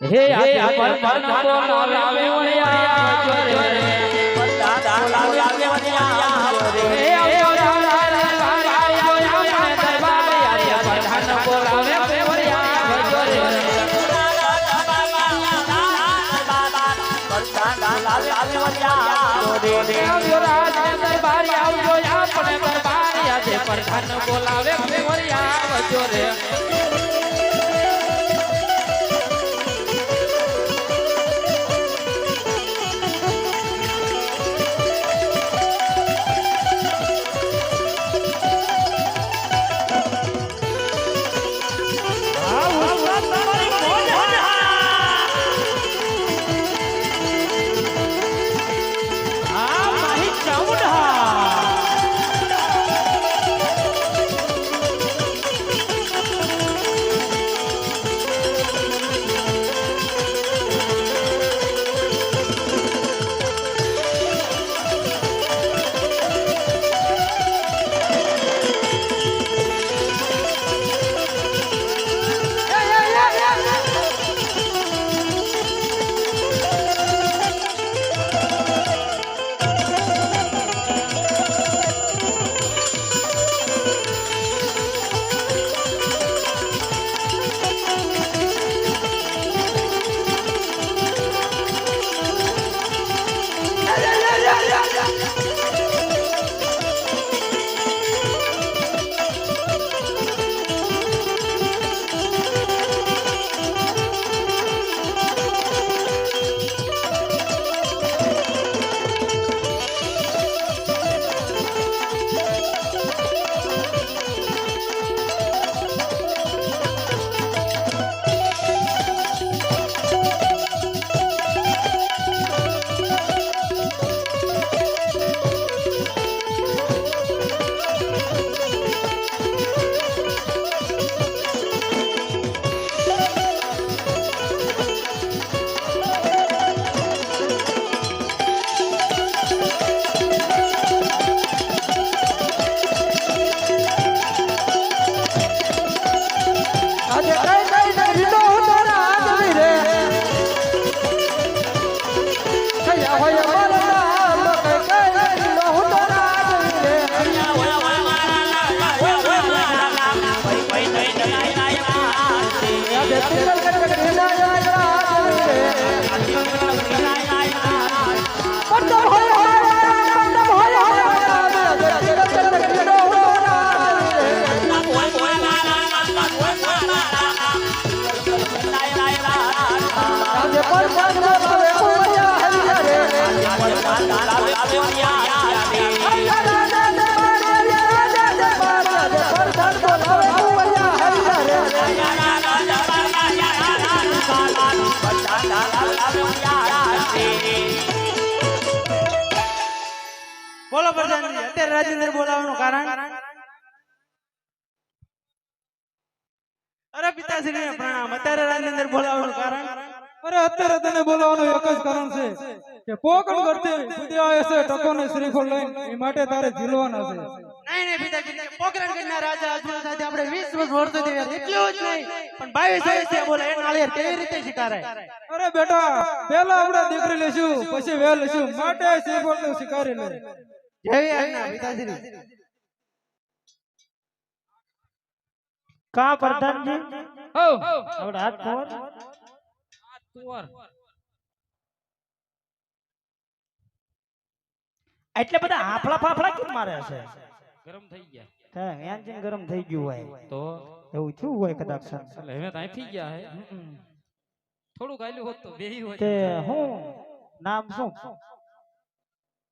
હે હે પર મન બોલાવે વણિયા જોરે હે આવ્યો રાજા આવ્યો આપણે દરબારે આજે પ્રધાન બોલાવે વણિયા જોરે આવ્યો રાજા દરબારે આવજો આપણે દરબારે આજે પ્રધાન બોલાવે વણિયા જોરે આજે કયા હોય મારા નામ બોલો પ્રધાનજી અત્યારે રાજેન્દ્ર બોલાવવાનું કારણ? અરે પિતાશ્રી પ્રણામ, અત્યારે રાજેન્દ્ર બોલાવવાનું કારણ? અરે અત્યારે તને બોલાવવાનું એક જ કારણ છે. કે પોકણ કરતી બુદ્ધિ આવે છે ટકોને શ્રીફળ લઈને એ માટે તારે ઝીલવાના છે. નહીં નહીં પિતાજી પોકરણ ગઢના રાજા અર્જુન સાથે આપણે 20 વર્ષ વર્તો યાર એટલું જ નહીં. પણ 22 વર્ષથી બોલે એ નાળિયેર કેવી રીતે શિકારાય અરે બેટા પહેલા આપણે દીકરી લેશું પછી વેલ લેશું માટે શ્રીફળ તો શિકારી લે. જેવી આજ્ઞા પિતાશ્રી કા પ્રધાનજી? હો આપણે હાથ ખબર તુવર એટલે બધા હાફળા ફાફડા કેમ મારે છે? ગરમ થઈ ગયા. હા એન્જિન ગરમ થઈ ગયું હોય. તો? એવું થયું હોય કદાચ એટલે હવે તો થઈ ગયા હે. થોડું ગાયલું હોત તો બેહી હોય. તે હું? નામ શું?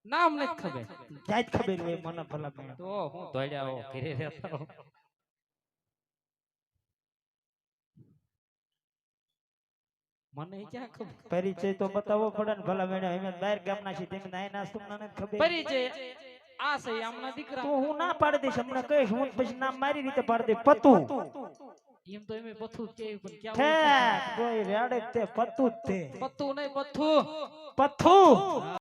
નામ નથી ખબર. જાય ખબર હોય મને ભલા તો હું દોડ્યા હો ઘરે રહેતા મને ક્યાં ખબર? પરિચય તો બતાવવો પડે ને ભલા મેડમ અમે બહાર ગામના છીએ તેમને આય નાસ્તો મને નથી ખબર. પરિચય? આ છે આમના દીકરા. તો હું ના પાડી દઈશ હમણાં કહીશ હું પછી નામ મારી રીતે પાડી દઈશ. પતુ. એમ તો એમે પથ્થું જ પણ ક્યાં ઠેક કોઈ રેડે તે પતુ તે. નહીં પથ્થુ